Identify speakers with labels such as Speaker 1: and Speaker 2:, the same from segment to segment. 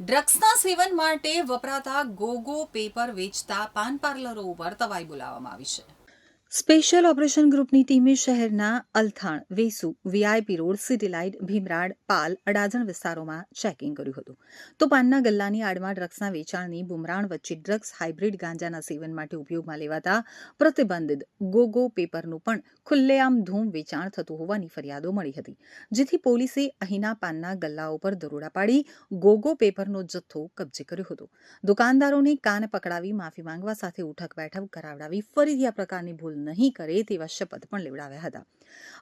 Speaker 1: ડ્રગ્સના સેવન માટે વપરાતા ગોગો પેપર વેચતા પાન પાર્લરો ઉપર તવાઈ બોલાવવામાં આવી છે. સ્પેશિયલ ઓપરેશન ગ્રુપની ટીમે શહેરના Althan, Vesu, VIP road, city light, Bhimrad, Pal, Adajan વિસ્તારોમાં ચેકિંગ કર્યું હતું. તો પાનના ગલ્લાની આડમાં ડ્રગ્સના વેચાણની બુમરાણ વચ્ચે ડ્રગ્સ હાઇબ્રિડ ગાંજાના સેવન માટે ઉપયોગમાં લેવાતા પ્રતિબંધિત ગોગો પેપરનું પણ ખુલ્લેઆમ ધૂમ વેચાણ થતું હોવાની ફરિયાદો મળી હતી. જેથી પોલીસે અહીંના પાનના ગલ્લાઓ પર દરોડા પાડી ગોગો પેપરનો જથ્થો કબજે કર્યો હતો. દુકાનદારોને કાન પકડાવી માફી માંગવા સાથે ઉઠક બેઠક કરાવડાવી ફરીથી આ પ્રકારની ભૂલ નહીં કરે તેવા શપથ પણ લેવડાવ્યા હતા.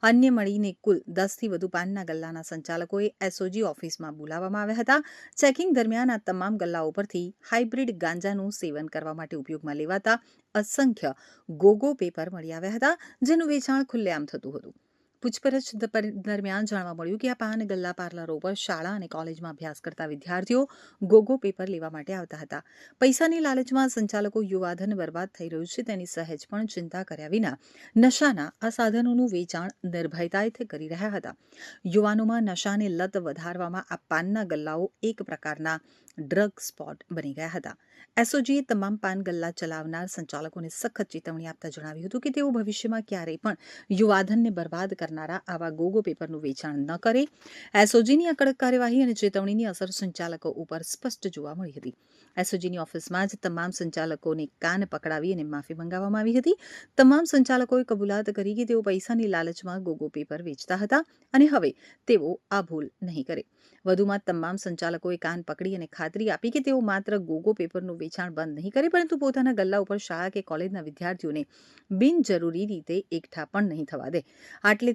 Speaker 1: અન્ય મળીને કુલ દસથી વધુ પાનના ગલ્લાના સંચાલકોએ એસઓજી ઓફિસમાં બોલાવવામાં આવ્યા હતા. ચેકિંગ દરમિયાન આ તમામ ગલ્લાઓ પરથી હાઇબ્રિડ ગાંજાનું સેવન કરવા માટે ઉપયોગમાં લેવાતા અસંખ્ય ગોગો પેપર મળી આવ્યા હતા, જેનું વેચાણ ખુલ્લેઆમ થતું હતું. પૂછપરછ દરમિયાન જાણવા મળ્યું કે આ પાન ગલ્લા પાર્લરો પર શાળા અને કોલેજમાં અભ્યાસ કરતા વિદ્યાર્થીઓ ગોગો પેપર લેવા માટે આવતા હતા. પૈસાની લાલચમાં સંચાલકો યુવાધન બરબાદ થઈ રહ્યું છે. તેની સહેજ પણ ચિંતા કર્યા વિના નશાના આ સાધનોનું વેચાણ નિર્ભયતાથી કરી રહ્યા હતા. યુવાનોમાં નશાની લત વધારવામાં આ પાનના ગલ્લાઓ એક પ્રકારના ડ્રગ સ્પોટ બની ગયા હતા. એસઓજીએ તમામ પાન ગલ્લા ચલાવનાર સંચાલકોને સખત ચેતવણી આપતા જણાવ્યું હતું કે તેઓ ભવિષ્યમાં ક્યારેય પણ યુવાધનને બરબાદ કરનારા આવા ગોગો પેપરનું વેચાણ ન કરે. એસઓજીની આ કડક કાર્યવાહી અને ચેતવણીની અસર સંચાલકો ઉપર સ્પષ્ટ જોવા મળી હતી. એસઓજીની ઓફિસમાં જ તમામ સંચાલકોને કાન પકડાવી અને માફી મંગાવવામાં આવી હતી. તમામ સંચાલકોએ કબૂલાત કરી કે તેઓ પૈસાની લાલચમાં ગોગો પેપર વેચતા હતા અને હવે તેઓ આ ભૂલ નહીં કરે. વધુમાં તમામ સંચાલકોએ કાન પકડી અને ખાતરી આપી કે તેઓ માત્ર ગોગો પેપરનું વેચાણ બંધ નહીં કરે, પરંતુ પોતાના ગલ્લા ઉપર શાળા કે કોલેજના વિદ્યાર્થીઓને બિનજરૂરી રીતે એકઠા પણ નહીં થવા દે.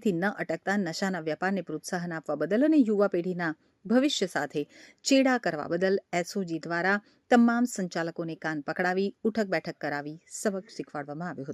Speaker 1: આટલેથી ન અટકતા નશાના વ્યાપારને પ્રોત્સાહન આપવા બદલ અને યુવા પેઢીના ભવિષ્ય સાથે ચેડા કરવા બદલ એસઓજી દ્વારા તમામ સંચાલકોને કાન પકડાવી, ઉઠક બેઠક કરાવી, સબક શીખવાડવામાં આવ્યો હતો.